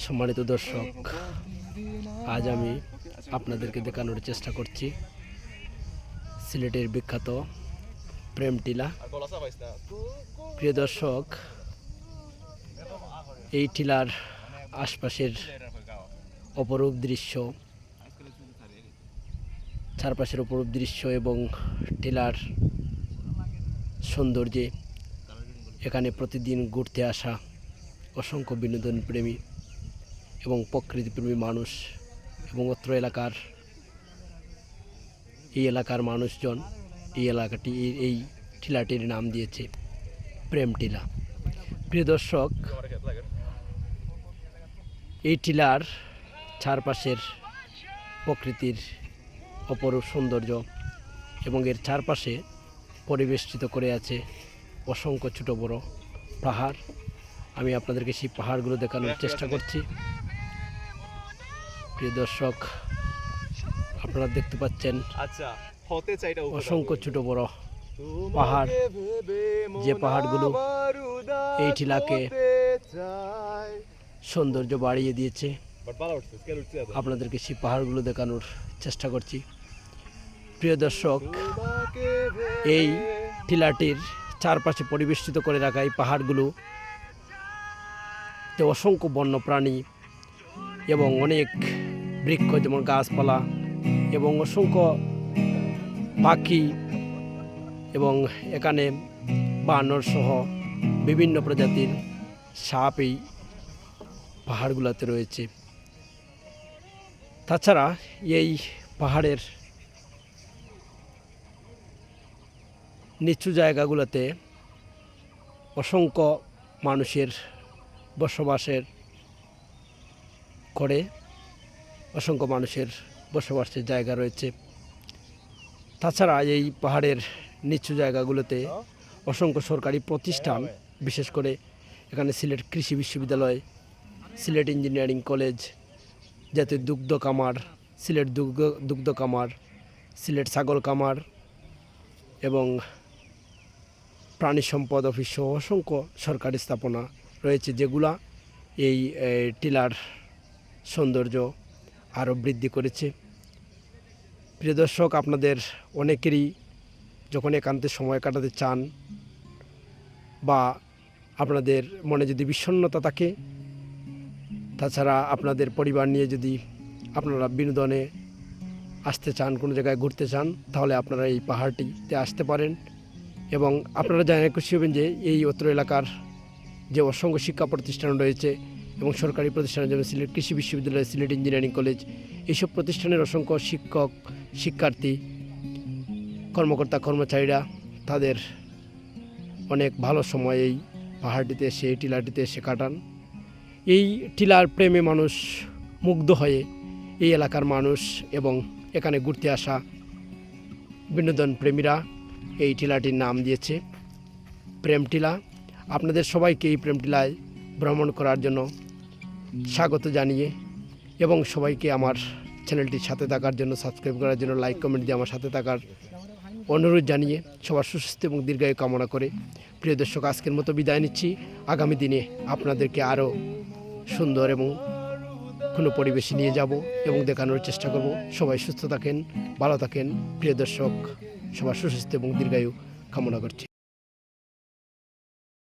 সম্মানিত দর্শক, আজ আমি আপনাদেরকে দেখানোর চেষ্টা করছি সিলেটের বিখ্যাত প্রেম টিলা প্রিয় দর্শক, এই টিলার আশপাশের অপরূপ দৃশ্য, চারপাশের অপরূপ দৃশ্য এবং টিলার সৌন্দর্যে এখানে প্রতিদিন ঘুরতে আসা অসংখ্য বিনোদন প্রেমী এবং প্রকৃতিপ্রেমী মানুষ এবং অত্র এলাকার এই এলাকার মানুষজন এই এলাকাটি, এই- টিলাটির নাম দিয়েছে প্রেম টিলা। প্রিয় দর্শক, এই টিলার চারপাশের প্রকৃতির অপরূপ সৌন্দর্য এবং এর চারপাশে পরিবেষ্টিত করে আছে অসংখ্য ছোট বড় পাহাড়। আমি আপনাদেরকে সেই পাহাড়গুলো দেখানোর চেষ্টা করছি। প্রিয় দর্শক আপনারা দেখতে পাচ্ছেন আচ্ছা হতে চাই অসংখ্য ছোট বড় পাহাড়, যে পাহাড়গুলো এই টিলাকে সৌন্দর্য বাড়িয়ে দিয়েছে। আপনাদেরকে সেই পাহাড়গুলো দেখানোর চেষ্টা করছি। প্রিয় দর্শক এই টিলাটির চারপাশে পরিবেষ্টিত করে রাখা এই পাহাড়গুলো তে অসংখ্য বন্য প্রাণী এবং অনেক বৃক্ষ, যেমন গাছপালা এবং অসংখ্য পাখি এবং এখানে বানর সহ বিভিন্ন প্রজাতির সাপ এই পাহাড়গুলোতে রয়েছে। তাছাড়া এই পাহাড়ের নিচু জায়গাগুলোতে অসংখ্য মানুষের বসবাসের করে অসংখ্য মানুষের বসবাসের জায়গা রয়েছে। তাছাড়া এই পাহাড়ের নিচু জায়গাগুলোতে অসংখ্য সরকারি প্রতিষ্ঠান, বিশেষ করে এখানে সিলেট কৃষি বিশ্ববিদ্যালয়, সিলেট ইঞ্জিনিয়ারিং কলেজ, জাতীয় দুগ্ধ কামার, সিলেট দুগ্ধ দুগ্ধ কামার, সিলেট ছাগল কামার এবং প্রাণী সম্পদ অফিস সহ অসংখ্য সরকারি স্থাপনা রয়েছে, যেগুলা এই টিলার সৌন্দর্য আরও বৃদ্ধি করেছে। প্রিয় দর্শক, আপনাদের অনেকেরই যখন একান্তে সময় কাটাতে চান বা আপনাদের মনে যদি বিষণ্ণতা থাকে, তাছাড়া আপনাদের পরিবার নিয়ে যদি আপনারা বিনোদনে আসতে চান, কোনো জায়গায় ঘুরতে চান, তাহলে আপনারা এই পাহাড়টিতে আসতে পারেন এবং আপনারা জানেন, খুশি হবেন যে এই অত্র এলাকার যে অসংখ্য শিক্ষা প্রতিষ্ঠান রয়েছে এবং সরকারি প্রতিষ্ঠানের যেমন সিলেট কৃষি বিশ্ববিদ্যালয়, সিলেট ইঞ্জিনিয়ারিং কলেজ এইসব প্রতিষ্ঠানের অসংখ্য শিক্ষক, শিক্ষার্থী, কর্মকর্তা, কর্মচারীরা তাদের অনেক ভালো সময় এই পাহাড়টিতে এসে, এই টিলাটিতে এসে কাটান। এই টিলার প্রেমে মানুষ মুগ্ধ হয়ে এই এলাকার মানুষ এবং এখানে ঘুরতে আসা বিনোদন প্রেমীরা এই টিলাটির নাম দিয়েছে প্রেম টিলা। আপনাদের সবাইকে এই প্রেম টিলায় ভ্রমণ করার জন্য স্বাগত জানিয়ে এবং সবাইকে আমার চ্যানেলটির সাথে থাকার জন্য সাবস্ক্রাইব করার জন্য লাইক কমেন্ট দিয়ে আমার সাথে থাকার অনুরোধ জানিয়ে সবার সুস্বাস্থ্য এবং দীর্ঘায়ু কামনা করে প্রিয় দর্শক, আজকের মতো বিদায় নিচ্ছি। আগামী দিনে আপনাদেরকে আরও সুন্দর এবং কোনো পরিবেশে নিয়ে যাব এবং দেখানোর চেষ্টা করব। সবাই সুস্থ থাকেন, ভালো থাকেন। প্রিয় দর্শক, সবার সুস্বাস্থ্য এবং দীর্ঘায়ু কামনা করছি।